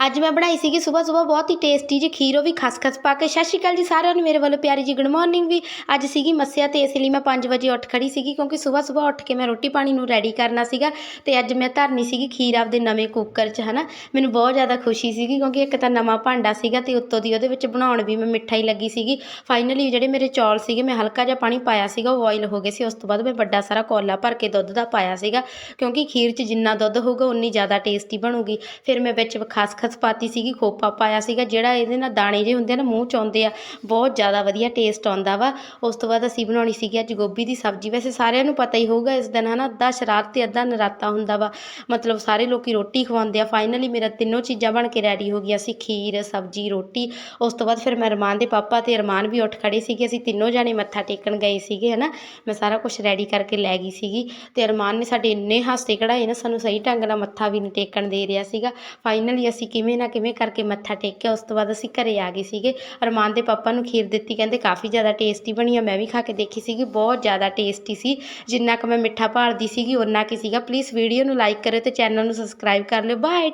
ਅੱਜ ਮੈਂ ਬਣਾਈ ਸੀਗੀ ਸਵੇਰ ਸਵੇਰ ਬਹੁਤ ਹੀ ਟੇਸਟੀ ਜੀ ਖੀਰ, ਉਹ ਵੀ ਖਸਖਸ ਪਾ ਕੇ। ਸਤਿ ਸ਼੍ਰੀ ਅਕਾਲ ਜੀ ਸਾਰਿਆਂ ਨੂੰ, ਮੇਰੇ ਵੱਲੋਂ ਪਿਆਰੀ ਜੀ ਗੁੱਡ ਮਾਰਨਿੰਗ ਵੀ। ਅੱਜ ਸੀਗੀ ਮੱਸਿਆ ਤੇ ਇਸ ਲਈ ਮੈਂ 5 ਵਜੇ ਉੱਠ ਖੜੀ ਸੀਗੀ, ਕਿਉਂਕਿ ਸਵੇਰ ਸਵੇਰ ਉੱਠ ਕੇ ਮੈਂ ਰੋਟੀ ਪਾਣੀ ਨੂੰ ਰੈਡੀ ਕਰਨਾ ਸੀਗਾ ਤੇ ਅੱਜ ਮੈਂ ਧਰਨੀ ਸੀਗੀ ਖੀਰ ਆਪਦੇ ਨਵੇਂ ਕੁੱਕਰ 'ਚ, ਹਨਾ। ਮੈਨੂੰ ਬਹੁਤ ਜ਼ਿਆਦਾ ਖੁਸ਼ੀ ਸੀਗੀ, ਕਿਉਂਕਿ ਇੱਕ ਤਾਂ ਨਵਾਂ ਭਾਂਡਾ ਸੀਗਾ ਤੇ ਉੱਤੋਂ ਦੀ ਉਹਦੇ ਵਿੱਚ ਬਣਾਉਣ ਵੀ ਮੈਂ ਮਿੱਠਾ ਹੀ ਲੱਗੀ ਸੀਗੀ। ਫਾਈਨਲੀ ਜਿਹੜੇ ਮੇਰੇ ਚੌਲ ਸੀਗੇ, ਮੈਂ ਹਲਕਾ ਜਿਹਾ ਪਾਣੀ ਪਾਇਆ ਸੀਗਾ, ਉਹ ਬੋਇਲ ਹੋ ਗਏ ਸੀ। ਉਸ ਤੋਂ ਬਾਅਦ ਮੈਂ ਵੱਡਾ ਸਾਰਾ ਕੋਲਾ ਭਰ ਕੇ ਦੁੱਧ ਦਾ ਪਾਇਆ ਸੀਗਾ, ਕਿਉਂਕਿ ਖੀਰ 'ਚ ਜਿੰਨਾ ਦੁੱਧ ਹੋਊਗਾ, ਉਨੀ ਜ਼ਿਆਦਾ ਟੇਸਟੀ ਬਣੂਗੀ। ਫਿਰ ਮੈਂ ਵਿੱਚ ਖਸਖਸ ਪਾਤੀ ਸੀਗੀ, ਖੋਪਾ ਪਾਇਆ ਸੀਗਾ, ਜਿਹੜਾ ਇਹਦੇ ਨਾਲ ਦਾਣੇ ਜੇ ਹੁੰਦੇ ਆ ਨਾ, ਮੂੰਹ 'ਚ ਆਉਂਦੇ ਆ, ਬਹੁਤ ਜ਼ਿਆਦਾ ਵਧੀਆ ਟੇਸਟ ਆਉਂਦਾ ਵਾ। ਉਸ ਤੋਂ ਬਾਅਦ ਅਸੀਂ ਬਣਾਉਣੀ ਸੀਗੀ ਅੱਜ ਗੋਭੀ ਦੀ ਸਬਜ਼ੀ। ਵੈਸੇ ਸਾਰਿਆਂ ਨੂੰ ਪਤਾ ਹੀ ਹੋਊਗਾ, ਇਸ ਦਿਨ ਹਨਾ, ਅੱਧਾ ਸ਼ਰਾਧ ਤੇ ਅੱਧਾ ਨਰਾਤਾ ਹੁੰਦਾ ਵਾ। ਮਤਲਬ ਸਾਰੇ ਲੋਕੀ ਰੋਟੀ ਖਵਾਉਂਦੇ ਆ। ਫਾਈਨਲੀ ਮੇਰਾ ਤਿੰਨੋਂ ਚੀਜ਼ਾਂ ਬਣ ਕੇ ਰੈਡੀ ਹੋ ਗਈਆਂ ਸੀ, ਖੀਰ, ਸਬਜ਼ੀ, ਰੋਟੀ। ਉਸ ਤੋਂ ਬਾਅਦ ਫਿਰ ਮੈਂ ਅਰਮਾਨ ਦੇ ਪਾਪਾ ਤੇ ਅਰਮਾਨ ਵੀ ਉੱਠ ਖੜੇ ਸੀਗੇ। ਅਸੀਂ ਤਿੰਨੋਂ ਜਾਣੇ ਮੱਥਾ ਟੇਕਣ ਗਏ ਸੀਗੇ, ਹਨਾ। ਮੈਂ ਸਾਰਾ ਕੁਝ ਰੈਡੀ ਕਰਕੇ ਲੈ ਗਈ ਸੀਗੀ। ਤੇ ਅਰਮਾਨ ਨੇ ਸਾਡੇ ਇੰਨੇ ਹਾਸੇ ਕਢਾਏ ਨਾ, ਸਾਨੂੰ ਸਹੀ ਢੰਗ ਨਾਲ ਮੱਥਾ ਵੀ ਨਹੀਂ ਟੇਕਣ ਦੇ ਰਿਹਾ ਸੀਗਾ। ਫਾਈਨਲੀ ਅਸੀਂ ਕਿਵੇਂ ਨਾ ਕਿਵੇਂ ਕਰਕੇ ਮੱਥਾ ਟੇਕਿਆ ਉਸ ਤੋਂ ਬਾਅਦ ਅਸੀਂ ਘਰੇ ਆ ਗਏ ਸੀਗੇ। ਅਰਮਾਨ ਦੇ ਪਾਪਾ ਨੂੰ ਖੀਰ ਦਿੱਤੀ, ਕਹਿੰਦੇ ਕਾਫੀ ਜ਼ਿਆਦਾ ਟੇਸਟੀ ਬਣੀ ਆ। ਮੈਂ ਵੀ ਖਾ ਕੇ ਦੇਖੀ ਸੀਗੀ, ਬਹੁਤ ਜ਼ਿਆਦਾ ਟੇਸਟੀ ਸੀ। ਜਿੰਨਾ ਕੁ ਮੈਂ ਮਿੱਠਾ ਭਾਲਦੀ ਸੀਗੀ ਉਨਾ ਕੁ ਸੀਗਾ। ਪਲੀਜ਼ ਵੀਡੀਓ ਨੂੰ ਲਾਈਕ ਕਰਿਓ ਤੇ ਚੈਨਲ ਨੂੰ ਸਬਸਕ੍ਰਾਈਬ ਕਰ ਲਿਓ। ਬਾਏ